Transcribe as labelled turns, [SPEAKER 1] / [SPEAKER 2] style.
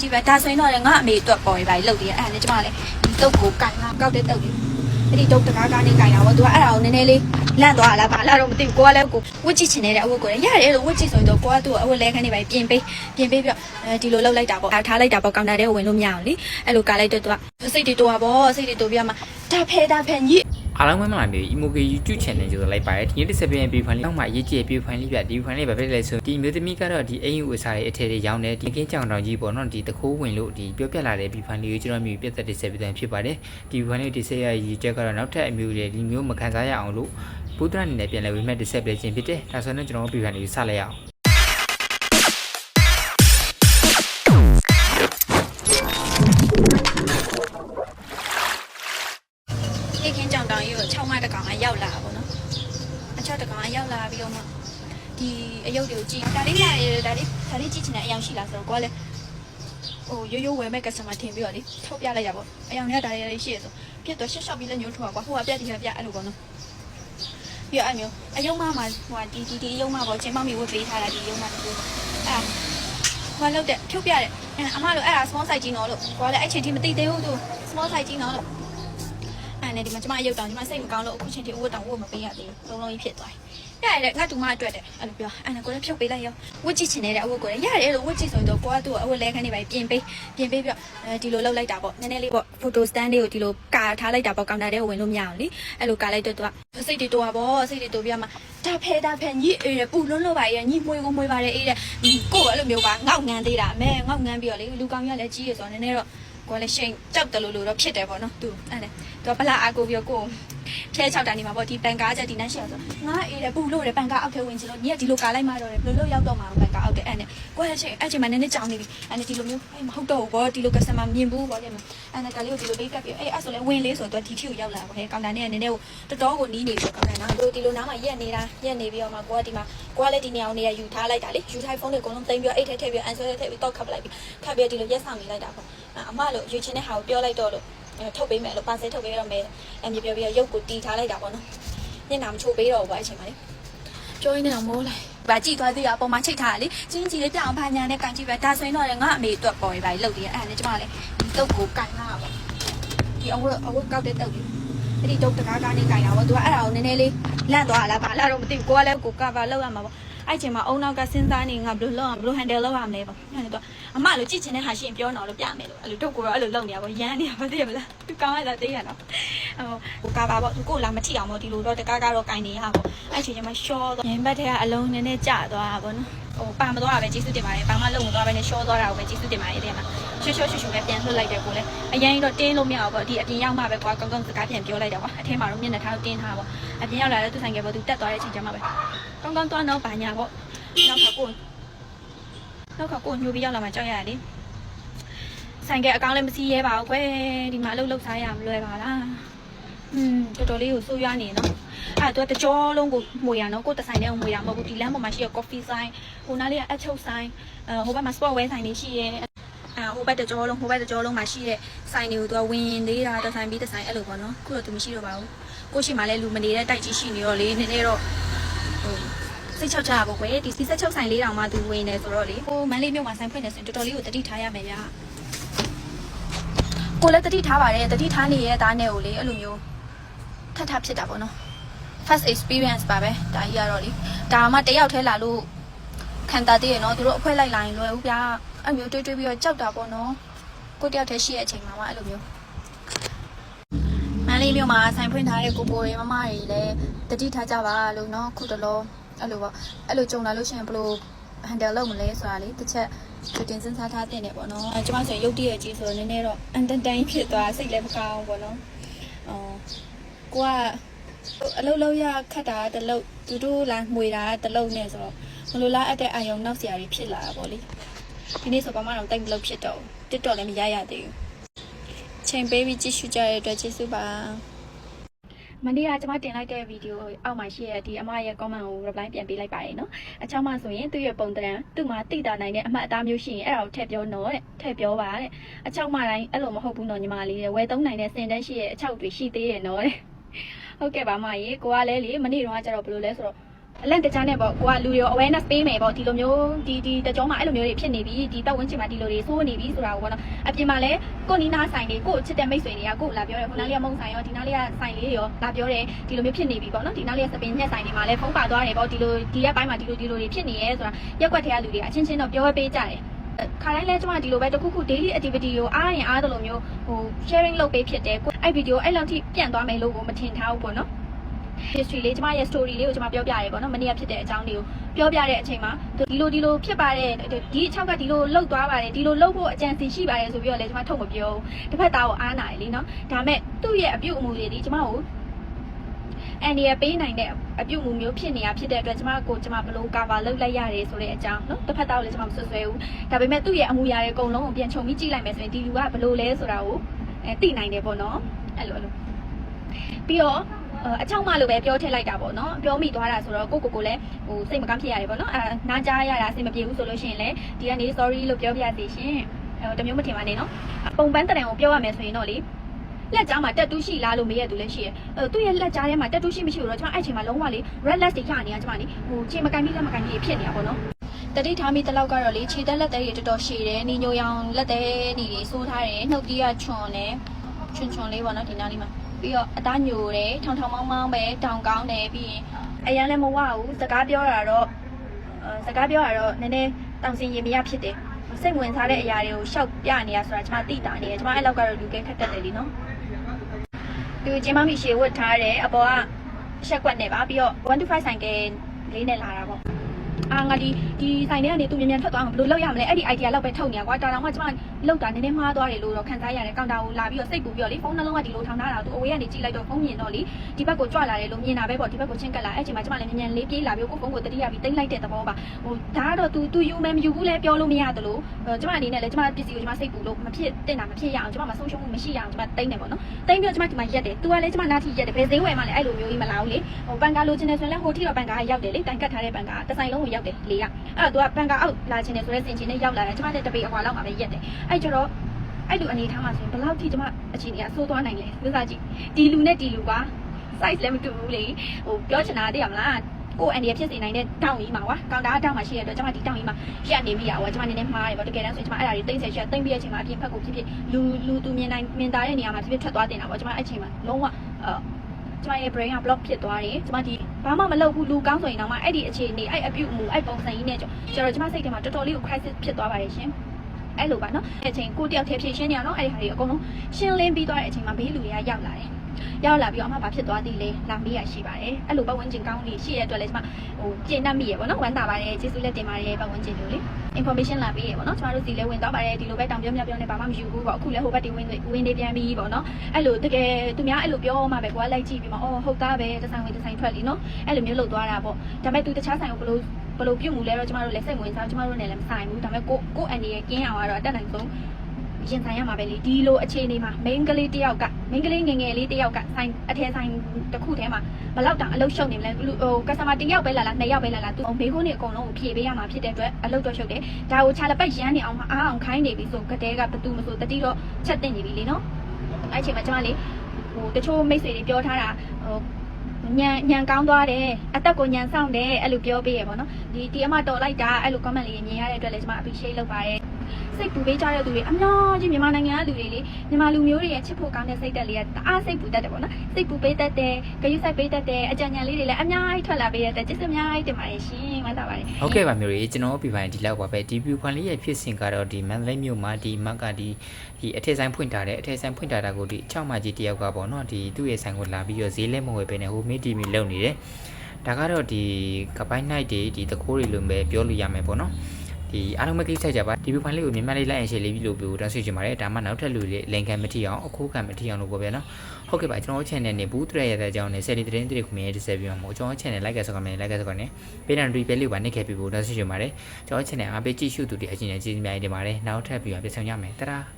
[SPEAKER 1] ကြည့်ပဲဒါဆိုရင်တော့လေငါအမေအတွက်ပေါ်ရပါလေလုပ်သေးတယ်အဲ့ဒါနဲ့ကျမလည်းဒီတုတ်ကိုကန်လာကောက်တဲ့တုတ်လေးအဲ့ဒီတုတ်တကားကားနဲ့ကန်တာပေါ့သူကအဲ့ဒါကိုနည်းနည်းလေးလန့်သွားလားဘာလားတော့မသိဘူးကိုကလည်းကိုဝတ်ကြည့်ချင်နေတဲ့အဝတ်ကိုလည်းရတယ်လို့ဝတ်ကြည့်ဆိုရင်တော့ကိုကသူ့ကိုအဝတ်လဲခန်းနေပါပြင်ပေးပြင်ပေးပြီးတော့အဲဒီလိုလုပ်လိုက်တာပေါ့အားထားလိုက်တာပေါ့ကောင်တာထဲကိုဝင်လို့မရအောင်လေအဲ့လိုကာလိုက်တော့သူကစိတ်တွေတိုးတာပေါ့စိတ်တွေတိုးပြီးတော့မှဒါဖဲဒါဖဲညစ်
[SPEAKER 2] အားလုံးပဲမလာမျိုး Emoji YouTube channel ကျိုးလိုက်ပါတယ်ဒီနေ့တစ်ဆက်ပြန်ပြီးဖိုင်လေးနောက်မှအရေးကြီးပြီးဖိုင်လေးပြဒီဖိုင်လေးပဲဖြစ်လဲဆိုဒီမျိုးသမီးကတော့ဒီအင်ယူဝစားရဲ့အထည်တွေရောင်းတယ်ဒီကင်းကြောင်တောင်ကြီးပေါ့နော်ဒီတခိုးဝင်လို့ဒီပြောပြလာတဲ့ဒီဖိုင်လေးကိုကျွန်တော်မျိုးပြတ်သက်တစ်ဆက်ပြီး then ဖြစ်ပါတယ်ဒီဖိုင်လေးဒီဆက်ရရည်ချက်ကတော့နောက်ထပ်အမျိုးတွေဒီမျိုးမခံစားရအောင်လို့ဘုဒ္ဓအနေနဲ့ပြန်လဲဝိမက်တစ်ဆက်ပြခြင်းဖြစ်တယ်ဒါဆိုရင်ကျွန်တော်တို့ဒီဖိုင်လေးကိုစလိုက်ရအောင်
[SPEAKER 1] ချောက်တကောင်ကရောက်လာပြီးတော့မှဒီအယုတ်တွေကိုကြည့်ဒါလေးရတယ်ဒါလေးဒါလေးကြည့်ချင်တဲ့အယောင်ရှိလားဆိုတော့ကိုကလည်းဟိုရိုးရိုးဝယ်မဲ့ customer ထင်ပြီးတော့လေထုတ်ပြလိုက်ရပေါ့အယောင်တွေကဒါလေးလေးရှိရဆိုပြတ်တော့ရှက်ရှောက်ပြီးလည်းညှို့ထွားကွာဟိုကပြက်ဒီကပြက်အဲ့လိုပေါ့နော်ပြီးတော့အဲ့မျိုးအယုံမမှာဟိုဒီဒီဒီအယုံမပေါ့ချင်းမောင်မီဝတ်ပေးထားတာဒီအယုံမတူအဲ့ဟိုလောက်တဲ့ထုတ်ပြတယ်အဲ့အမလို့အဲ့ဒါ small size ကြီးနော်လို့ကိုကလည်းအဲ့ချိန်ထိမသိသေးဘူးသူ small size ကြီးနော်လို့ အဲ့နဲ့ဒီမှာကျမအယုတ်တောင်ကျမစိတ်မကောင်းလို့အခုချိန်ထိဝတ်တောင်ဝတ်မပေးရသေးဘူးလုံးလုံးကြီးဖြစ်သွားတယ်ရတယ်ငါတူမအတွက်တယ်အဲ့လိုပြောအဲ့နဲ့ကိုလည်းဖြုတ်ပေးလိုက်ရောဝတ်ကြည့်ချင်နေတဲ့အဝတ်ကိုလည်းရတယ်လို့ဝတ်ကြည့်ဆိုတော့ကိုကသူ့ကိုအဝတ်လဲခန်းနေပါပြင်ပေးပြင်ပေးပြီးတော့အဲဒီလိုလုပ်လိုက်တာပေါ့နည်းနည်းလေးပေါ့ဖိုတိုစတန်လေးကိုဒီလိုကာထားလိုက်တာပေါ့ကောင်တာထဲကိုဝင်လို့မရအောင်လေအဲ့လိုကာလိုက်တော့သူကစိတ်တွေတိုးတာပေါ့စိတ်တွေတိုးပြမှဒါဖဲဒါဖဲညစ်အေးပူလွန်းလို့ပါရဲ့ညစ်မွေးကိုမွေးပါတယ်အေးတဲ့ကိုကအဲ့လိုမျိုးကငေါက်ငန်းသေးတာမဲငေါက်ငန်းပြီးတော့လေလူကောင်းရလည်းကြီးရဆိုတော့နည်းနည်းတော့ ကိုလည်းရှိန်ကြောက်တယ်လို့လို့တော့ဖြစ်တယ်ပေါ့နော်သူအဲ့ဒါသူကပလာအာကိုပြီးတော့ကို ဖြဲချောက်တာနေမှာပေါ့ဒီပန်ကားချက်ဒီနဲ့ရှေ့ဆိုငါအေးတယ်ပူလို့တယ်ပန်ကားအောက်ထဲဝင်ချင်လို့ညီကဒီလိုကာလိုက်မှတော့တယ်ဘယ်လိုလုပ်ရောက်တော့မှာပန်ကားအောက်ထဲအဲ့နဲ့ကိုလည်းရှိန်အဲ့ချိန်မှာနည်းနည်းကြောင်နေပြီအဲ့နဲ့ဒီလိုမျိုးအေးမဟုတ်တော့ဘူးပေါ့ဒီလို customer မြင်ဘူးပေါ့တဲ့အဲ့နဲ့ကလေးကိုဒီလိုပေးကပ်ပြီးအေးအဲ့ဆိုလဲဝင်လေးဆိုတော့ဒီထီကိုရောက်လာပါခဲ့ကောင်တာနဲ့နည်းနည်းကိုတော်တော်ကိုနီးနေပြီကောင်တာနော်သူဒီလိုနားမှာရက်နေတာရက်နေပြီးတော့မှကိုကဒီမှာကိုကလည်းဒီနေအောင်နေရယူထားလိုက်တာလေယူထားဖုန်းတွေအကုန်လုံးသိမ်းပြီးအိတ်ထဲထည့်ပြီးအန်ဆွဲထည့်ပြီးတော့ခတ်ပလိုက်ပြီးခတ်ပြီးဒီလိုရက်ဆောင်နေလိုက်တာပေါ့အမလို့ယူချင်တဲ့ဟာကိုပြောလိုက်တော့လို့ ထုတ်ပေးမယ်လို့ပါဆယ်ထုတ်ပေးတော့မယ်အမြပြောပြီးတော့ရုပ်ကိုတီထားလိုက်တာပေါ့နော်ညနာမချိုးပေးတော့ဘူးပေါ့အဲ့ချိန်မှာလေပြောရင်းနဲ့တော့မိုးလိုက်ဗာကြည့်သွားသေးတာပုံမှန်ချိတ်ထားတာလေချင်းကြီးလေးပြအောင်ဖာညာနဲ့ကန်ကြည့်ပဲဒါဆိုရင်တော့လေငါအမေအတွက်ပေါ်ရပါလေလုပ်သေးတယ်အဲ့ဒါနဲ့ကျမလည်းဒီတုတ်ကိုကန်လာပါဒီအဝတ်အဝတ်ကောက်တဲ့တုတ်လေးအဲ့ဒီတုတ်တကားကားနဲ့ကန်တာပေါ့သူကအဲ့ဒါကိုနည်းနည်းလေးလန့်သွားလားဘာလားတော့မသိဘူးကိုကလည်းကိုကဘာလောက်ရမှာပေါ့ အဲ့ချိန်မှာအုံနောက်ကစဉ်းစားနေငါဘယ်လိုလုပ်အောင်ဘယ်လို handle လုပ်ရမလဲပေါ့အဲ့ဒါတော့အမလို့ကြည့်ချင်တဲ့ဟာရှိရင်ပြောတော့လို့ပြမယ်လို့အဲ့လိုတုတ်ကိုတော့အဲ့လိုလုပ်နေရပါရမ်းနေရပါသိရမလားသူကောင်းရတာသိရတော့ဟိုကိုကပါပေါ့သူကိုလာမထိအောင်ပေါ့ဒီလိုတော့တကားကားတော့ကန်နေရပါပေါ့အဲ့ချိန်ကျမှရှော့သွားရင်ဘက်ထဲကအလုံးနည်းနည်းကျသွားတာပေါ့နော်ဟိုပါမသွားတာပဲကျေးဇူးတင်ပါတယ်ဘာမှလုပ်မသွားပဲနဲ့ရှော့သွားတာကိုပဲကျေးဇူးတင်ပါတယ်တဲ့မှာရှော့ရှော့ရှူရှူပဲပြန်လွှတ်လိုက်တယ်ကိုလည်းအရင်တော့တင်းလို့မရဘူးပေါ့ဒီအပြင်ရောက်မှပဲကွာကောင်းကောင်းစကားပြန်ပြောလိုက်တာပေါ့အထဲမှာတော့မျက်နှာထားတင်းထားပေါ့အပြင်ရောက်လာတဲ့သူဆိုင်ကပေါ့သူတက်သွားတဲ့အချိန်ကျမှပဲ ကောင်းကောင်းသွားတော့ဘာညာပေါ့နောက်ခါကိုနောက်ခါကိုညိုပြီးရောက်လာမှကြောက်ရတယ်လေဆိုင်ကအကောင့်လည်းမစီးရဲပါဘူးကွယ်ဒီမှာအလုပ်လုပ်စားရမလွယ်ပါလားอืมတော်တော်လေးကိုစိုးရွားနေနော်အဲ့တော့တကြောလုံးကိုမှွေရနော်ကိုတဆိုင်တဲ့ကိုမှွေရမဟုတ်ဘူးဒီလမ်းပေါ်မှာရှိရ coffee ဆိုင်ဟိုနားလေးကအချုပ်ဆိုင်အဲဟိုဘက်မှာ sport wear ဆိုင်တွေရှိရဲအဲဟိုဘက်တကြောလုံးဟိုဘက်တကြောလုံးမှာရှိတဲ့ဆိုင်တွေကိုသူကဝင်သေးတာတစ်ဆိုင်ပြီးတစ်ဆိုင်အဲ့လိုပေါ့နော်ခုတော့သူမရှိတော့ပါဘူးကိုရှိမှလည်းလူမနေတဲ့တိုက်ကြီးရှိနေတော့လေနည်းနည်းတော့ဟို စိတ်ချောက်ချတာပေါ့ကွယ်ဒီစိတ်ချုပ်ဆိုင်လေးတောင်မှသူဝင်နေဆိုတော့လေဟိုမန်းလေးမြို့မှာဆိုင်ဖွင့်နေဆိုရင်တော်တော်လေးကိုတတိထားရမယ်ဗျာကိုလည်းတတိထားပါတယ်တတိထားနေရဲ့သားနဲ့ကိုလေအဲ့လိုမျိုးထပ်ထပ်ဖြစ်တာပေါ့နော် first experience ပါပဲဒါကြီးကတော့လေဒါမှတယောက်တည်းလာလို့ခံတာသေးရနော်သူတို့အဖွဲလိုက်လာရင်လွယ်ဘူးဗျာအဲ့မျိုးတွေးတွေးပြီးတော့ကြောက်တာပေါ့နော်ကိုတယောက်တည်းရှိတဲ့အချိန်မှာမှအဲ့လိုမျိုးမန္တလေးမြို့မှာဆိုင်ဖွင့်ထားတဲ့ကိုကိုတွေမမတွေလည်းတတိထားကြပါလို့နော်ခုတလော အဲ့လိုပေါ့အဲ့လိုကြုံလာလို့ရှိရင်ဘယ်လို handle လုပ်မလဲဆိုတာလေတစ်ချက်ကြိုတင်စဉ်းစားထားတဲ့နေပေါ့နော်အဲကျွန်မဆိုရင်ရုပ်တရက်ကြီးဆိုတော့နည်းနည်းတော့ entertain ဖြစ်သွားစိတ်လည်းမကောင်းဘူးပေါ့နော်အော်ကိုကအလုပ်လုပ်ရခက်တာတလုပ်သူတို့လာမှွေတာတလုပ်နဲ့ဆိုတော့မလိုလားအပ်တဲ့အာယုံနောက်ဆရာတွေဖြစ်လာတာပေါ့လေဒီနေ့ဆိုဘာမှတော့တိတ်မလုပ်ဖြစ်တော့တစ်တော့လည်းမရရသေးဘူးချိန်ပေးပြီးကြည့်ရှုကြတဲ့အတွက်ကျေးဇူးပါ မနေ့ကကျွန်မတင်လိုက်တဲ့ဗီဒီယိုအောက်မှာရှိတဲ့ဒီအမရဲ့ comment ကို reply ပြန်ပေးလိုက်ပါတယ်နော်အချောင်းမှဆိုရင်သူ့ရဲ့ပုံတံသူ့မှာတိတာနိုင်တဲ့အမှတ်အသားမျိုးရှိရင်အဲ့ဒါကိုထည့်ပြောနော်တဲ့ထည့်ပြောပါတဲ့အချောင်းမှတိုင်းအဲ့လိုမဟုတ်ဘူးနော်ညီမလေးတဲ့ဝယ်သုံးနိုင်တဲ့စင်တန်းရှိရဲ့အချောက်တွေရှိသေးရဲ့နော်တဲ့ဟုတ်ကဲ့ပါမရေကိုကလည်းလေမနေ့တော့ကကျတော့ဘယ်လိုလဲဆိုတော့ အလန့်တကြားနဲ့ပေါ့ကိုကလူတွေကို awareness ပေးမယ်ပေါ့ဒီလိုမျိုးဒီဒီတကြောမှာအဲ့လိုမျိုးတွေဖြစ်နေပြီဒီပတ်ဝန်းကျင်မှာဒီလိုတွေစိုးနေပြီဆိုတာကိုပေါ့နော်အပြင်မှာလဲကိုနီးနားဆိုင်တွေကိုချစ်တဲ့မိတ်ဆွေတွေကကိုလာပြောတယ်ခုနလေးကမုံဆိုင်ရောဒီနားလေးကဆိုင်လေးရောလာပြောတယ်ဒီလိုမျိုးဖြစ်နေပြီပေါ့နော်ဒီနားလေးကစပင်ညက်ဆိုင်တွေမှာလဲဖုန်းပါသွားတယ်ပေါ့ဒီလိုဒီရက်ပိုင်းမှာဒီလိုဒီလိုတွေဖြစ်နေရဲဆိုတာရက်ွက်ထဲကလူတွေအချင်းချင်းတော့ပြောပေးကြတယ်ခါတိုင်းလဲကျွန်မဒီလိုပဲတခုခု daily activity ကိုအားရင်အားသလိုမျိုးဟို sharing လုပ်ပေးဖြစ်တယ်အဲ့ video အဲ့လောက်ထိပြန့်သွားမယ်လို့ကိုမထင်ထားဘူးပေါ့နော် history လေးကျမရဲ့ story လေးကိုကျမပြောပြရဲပေါ့နော်မနေ့ကဖြစ်တဲ့အကြောင်းလေးကိုပြောပြတဲ့အချိန်မှာဒီလိုဒီလိုဖြစ်ပါတယ်ဒီအချောက်ကဒီလိုလှုပ်သွားပါတယ်ဒီလိုလှုပ်ဖို့အကြံစီရှိပါတယ်ဆိုပြီးတော့လည်းကျမထုတ်မပြောဘူးတစ်ဖက်သားကိုအားနာတယ်လीနော်ဒါမဲ့သူ့ရဲ့အပြုတ်အမူတွေဒီကျမကိုအန်ဒီရပေးနိုင်တဲ့အပြုတ်အမူမျိုးဖြစ်နေတာဖြစ်တဲ့အတွက်ကျမကိုကျမဘလို့ cover လုပ်လိုက်ရတယ်ဆိုတဲ့အကြောင်းနော်တစ်ဖက်သားကိုလည်းကျမမဆွဆွဲဘူးဒါပေမဲ့သူ့ရဲ့အမူအရာတွေအကုန်လုံးကိုပြန်ခြုံပြီးကြည့်လိုက်မယ်ဆိုရင်ဒီလူကဘလို့လဲဆိုတာကိုအဲသိနိုင်တယ်ပေါ့နော်အဲ့လိုအဲ့လိုပြီးတော့ အချောက်မလို့ပဲပြောထည့်လိုက်တာပေါ့နော်ပြောမိသွားတာဆိုတော့ကိုကိုကိုလည်းဟိုစိတ်မကောင်းဖြစ်ရတယ်ပေါ့နော်အာနားကြားရတာစိတ်မပြေဘူးဆိုလို့ရှိရင်လည်းဒီကနေ sorry လို့ပြောပြရသေးရှင်အဲတမျိုးမထင်ပါနဲ့နော်ပုံပန်းတရံကိုပြောရမယ်ဆိုရင်တော့လေလက်ကြားမှာတက်တူးရှိလားလို့မေးရသူလည်းရှိရအဲသူ့ရဲ့လက်ကြားထဲမှာတက်တူးရှိမရှိဘူးတော့ကျွန်မအဲ့ချိန်မှာလုံးဝလေ red less တွေရနေတာကျွန်မလေဟိုချိန်မကန်ပြီးလက်မကန်ပြီးဖြစ်နေတာပေါ့နော်တတိထားမိတလောက်ကတော့လေခြေတက်လက်သေးတွေတော်တော်ရှည်တယ်နီညိုရောင်လက်သေးနေတွေစိုးထားတယ်နှုတ်သီးကချွန်တယ်ချွန်ချွန်လေးပေါ့နော်ဒီနားလေးမှာ ပြီးတော့အသားညိုတယ်ထောင်ထောင်မောင်းမောင်းပဲတောင်ကောင်းတယ်ပြီးရင်အရန်လည်းမဝဘူးစကားပြောတာတော့အဲစကားပြောတာတော့နည်းနည်းတောင်စင်ရင်မရဖြစ်တယ်စိတ်ဝင်စားတဲ့အရာတွေကိုရှောက်ပြနေရဆိုတာကျွန်မသိတာနေတယ်ကျွန်မအဲ့လောက်ကတော့လူကဲခက်တတ်တယ်လीနော်သူကျင်းမမီရှေဝတ်ထားတယ်အပေါ်ကရှက်ကွက်နေပါပြီးတော့1 to 5ဆိုင်ကလေးနဲ့လာတာပေါ့ အာငါဒီဒီဆိုင်ထဲကနေသူမြန်မြန်ထွက်သွားအောင်ဘယ်လိုလုပ်ရမလဲအဲ့ဒီ idea လောက်ပဲထုတ်နေရကွာတာတောင်မှကျွန်မလောက်တာနည်းနည်းမှားသွားတယ်လို့တော့ခံစားရတယ်ကောင်တာကိုလာပြီးတော့စိတ်ပူပြီးတော့လေဖုန်းနှလုံးကဒီလိုထောင်ထားတာသူအဝေးကနေကြည့်လိုက်တော့ဖုန်းမြင်တော့လေဒီဘက်ကိုကြွလာတယ်လို့မြင်တာပဲပေါ့ဒီဘက်ကိုချင်းကပ်လာအဲ့ချိန်မှာကျွန်မလည်းမြန်မြန်လေးပြေးလာပြီးကိုဖုန်းကိုတတိယပြီးတိမ့်လိုက်တဲ့သဘောပါဟိုဒါကတော့ तू तू ယူမယ်မယူဘူးလဲပြောလို့မရတယ်လို့ကျွန်မအနေနဲ့လည်းကျွန်မပစ္စည်းကိုကျွန်မစိတ်ပူလို့မဖြစ်တင်တာမဖြစ်ရအောင်ကျွန်မမဆုံးရှုံးမှုမရှိရအောင်ကျွန်မတိမ့်တယ်ပေါ့နော်တိမ့်ပြီးတော့ကျွန်မဒီမှာရက်တယ် तू ကလည်းကျွန်မနားထိရက်တယ်ဘယ်ဈေးဝယ်မှလည်းအဲ့လိုမျိုးကြီးမလာဘူးလေဟိုဘန်ကာလိုချင်တယ်ဆိုရင်လည်းဟိုထိတော့ဘန်ကာကရောက်တယ်လေတိုင်ကတ်ထားတဲ့ဘန်ကာတဆိုင်လုံးကို ရောက်တယ်လေကအဲ့တော့ तू ကဘန်ကာအောက်လာချင်တယ်ဆိုတဲ့စင်ချင်နဲ့ရောက်လာတယ်ကျွန်မလည်းတပေအကွာလောက်မှာပဲရက်တယ်အဲ့ကျတော့အဲ့လိုအနေထားမှာဆိုရင်ဘယ်လောက်ထိကျွန်မအခြေအနေကဆိုးသွားနိုင်လဲစဉ်းစားကြည့်ဒီလူနဲ့ဒီလူက size လည်းမတူဘူးလေဟိုပြောချင်တာသိရမလားကိုအန်ဒီရဖြစ်စေနိုင်တဲ့တောင်းကြီးမှာကွာကောင်တာတောင်းမှာရှိရတဲ့အတွက်ကျွန်မဒီတောင်းကြီးမှာရက်နေမိရကွာကျွန်မနည်းနည်းမှားတယ်ပေါ့တကယ်တမ်းဆိုရင်ကျွန်မအဲ့ဒါတွေတိမ့်ဆက်ချက်တိမ့်ပြီးတဲ့အချိန်မှာအပြင်ဘက်ကိုဖြစ်ဖြစ်လူလူသူမြင်နိုင်မြင်တာတဲ့နေရာမှာဖြစ်ဖြစ်ထွက်သွားတင်တာပေါ့ကျွန်မအဲ့ချိန်မှာလုံးဝအဲကျွန်မရဲ့ brain က block ဖြစ်သွားတယ်ကျွန်မဒီ ဘာမှမလုပ်ဘူးလူကောင်းဆိုရင်တော့မှအဲ့ဒီအခြေအနေအဲ့အပြုတ်အမူအဲ့ပုံစံကြီးနဲ့ကျတော့ကျွန်မစိတ်ထဲမှာတော်တော်လေးကို crisis ဖြစ်သွားပါတယ်ရှင်အဲ့လိုပါနော်အဲ့ချိန်ကိုတယောက်တည်းဖြည့်ရှင်းနေရအောင်အဲ့ဒီဟာတွေအကုန်လုံးရှင်းလင်းပြီးသွားတဲ့အချိန်မှာဘေးလူတွေကရောက်လာတယ်ရောက်လာပြီးတော့အမဘာဖြစ်သွားသေးလဲလာမေးရရှိပါတယ်အဲ့လိုပတ်ဝန်းကျင်ကောင်းလေးရှိရတဲ့အတွက်လည်းကျွန်မဟိုကျေနပ်မိရပေါ့နော်ဝမ်းသာပါတယ်ကျေးဇူးလက်တင်ပါတယ်ပတ်ဝန်းကျင်တို့လေ information လာပေးရပေါ့နော်ကျွန်တော်တို့စီလဲဝင်တော့ပါတယ်ဒီလိုပဲတောင်ပြောမြပြောနေဘာမှမယူဘူးပေါ့အခုလဲဟိုဘက်ဒီဝင်ဝင်နေပြန်ပြီပေါ့နော်အဲ့လိုတကယ်သူများအဲ့လိုပြောမှပဲကိုကလိုက်ကြည့်ပြီးမှအော်ဟုတ်သားပဲတစ်ဆိုင်ဝင်တစ်ဆိုင်ထွက်လीနော်အဲ့လိုမျိုးလုပ်သွားတာပေါ့ဒါပေမဲ့သူတခြားဆိုင်ကိုဘလို့ဘလို့ပြုတ်မှုလဲတော့ကျမတို့လည်းစိတ်ဝင်စားကျမတို့နဲ့လည်းမဆိုင်ဘူးဒါပေမဲ့ကိုကိုအန်ဒီရဲ့ကင်းအောင်ကတော့အတက်နိုင်ဆုံး ရင်ဆိုင်ရမှာပဲလေဒီလိုအခြေအနေမှာ main ကလေးတယောက်က main ကလေးငယ်ငယ်လေးတယောက်ကဆိုင်အထည်ဆိုင်တစ်ခုထဲမှာဘလောက်တောင်အလုပ်ရှုပ်နေမလဲဟို customer တစ်ယောက်ပဲလာလားနှစ်ယောက်ပဲလာလားသူမေခွန်းတွေအကုန်လုံးကိုဖြည့်ပေးရမှာဖြစ်တဲ့အတွက်အလုပ်တော့ရှုပ်တယ်ဒါကိုခြာလက်ပတ်ရမ်းနေအောင်မအားအောင်ခိုင်းနေပြီဆိုကတဲ့ကဘသူမဆိုတတိတော့ချက်တင်နေပြီလေနော်အဲ့ချိန်မှာကျမလေးဟိုတချို့မိတ်ဆွေတွေပြောထားတာဟိုညံညံကောင်းသွားတယ်အသက်ကိုညံဆောင်တယ်အဲ့လိုပြောပေးရပေါ့နော်ဒီဒီအမတော်လိုက်တာအဲ့လို comment လေးမြင်ရတဲ့အတွက်လည်းကျမ appreciate လုပ်ပါတယ် စိတ်ပူပေးကြတဲ့သူတွေအများကြီးမြန်မာနိုင်ငံကလူတွေလေမြန်မာလူမျိုးတွေရဲ့ချစ်ဖို့ကောင်းတဲ့စိတ်တက်လေးကတအားစိတ်ပူတတ်တယ်ပေါ့နော်စိတ်ပူပေးတတ်တယ်ဂရုစိုက်ပေးတတ်တယ်အကြံဉာဏ်လေးတွေလည်းအများကြီးထွက်လာပေးရတဲ့ကျေးဇူးအများကြီးတင်ပါတယ်ရှင်ဝမ်းသာပါတယ်
[SPEAKER 2] ဟုတ်ကဲ့ပါမျိုးကြီးကျွန်တော်ပြပိုင်ဒီလောက်ပါပဲဒီ view ခွန်လေးရဲ့ဖြစ်စဉ်ကတော့ဒီမန္တလေးမြို့မှာဒီမက်ကဒီဒီအထက်ဆိုင်ဖွင့်ထားတယ်အထက်ဆိုင်ဖွင့်ထားတာကိုဒီ6မကြီးတယောက်ကပေါ့နော်ဒီသူ့ရဲ့ဆိုင်ကိုလာပြီးတော့ဈေးလဲမဝယ်ပဲနဲ့ဟိုမီတီမီလုံနေတယ်ဒါကတော့ဒီကပိုင်း night တွေဒီတကိုးတွေလိုပဲပြောလို့ရမယ်ပေါ့နော် ဒီအားလုံးပဲကိစ္စကြပါဒီ view ဖိုင်လေးကိုမြန်မာလေးလိုက်ရင်ရှယ်လေးပြီးလို့ပြောတောင်းဆွေးချင်ပါတယ်ဒါမှနောက်ထပ်လူလေးလင်ခံမထီအောင်အခုခံမထီအောင်လို့ပြောပြနော်ဟုတ်ကဲ့ပါကျွန်တော် channel နဲ့ဘူးတရရတဲ့အကြောင်းနဲ့ setting သတင်းတွေခွင့်ရတစ်ဆက်ပြီးတော့ကျွန်တော် channel like ဆောက်ကနေ like ဆောက်ကနေပေးတဲ့ review လေးပါနှိပ်ခဲ့ပြီးဖို့တောင်းဆွေးချင်ပါတယ်ကျွန်တော် channel အားပေးကြည့်ရှုသူတွေအချင်းချင်းကျေးဇူးများတင်ပါတယ်နောက်ထပ်ပြီးတော့ပြန်ဆောင်ရမယ်တရာ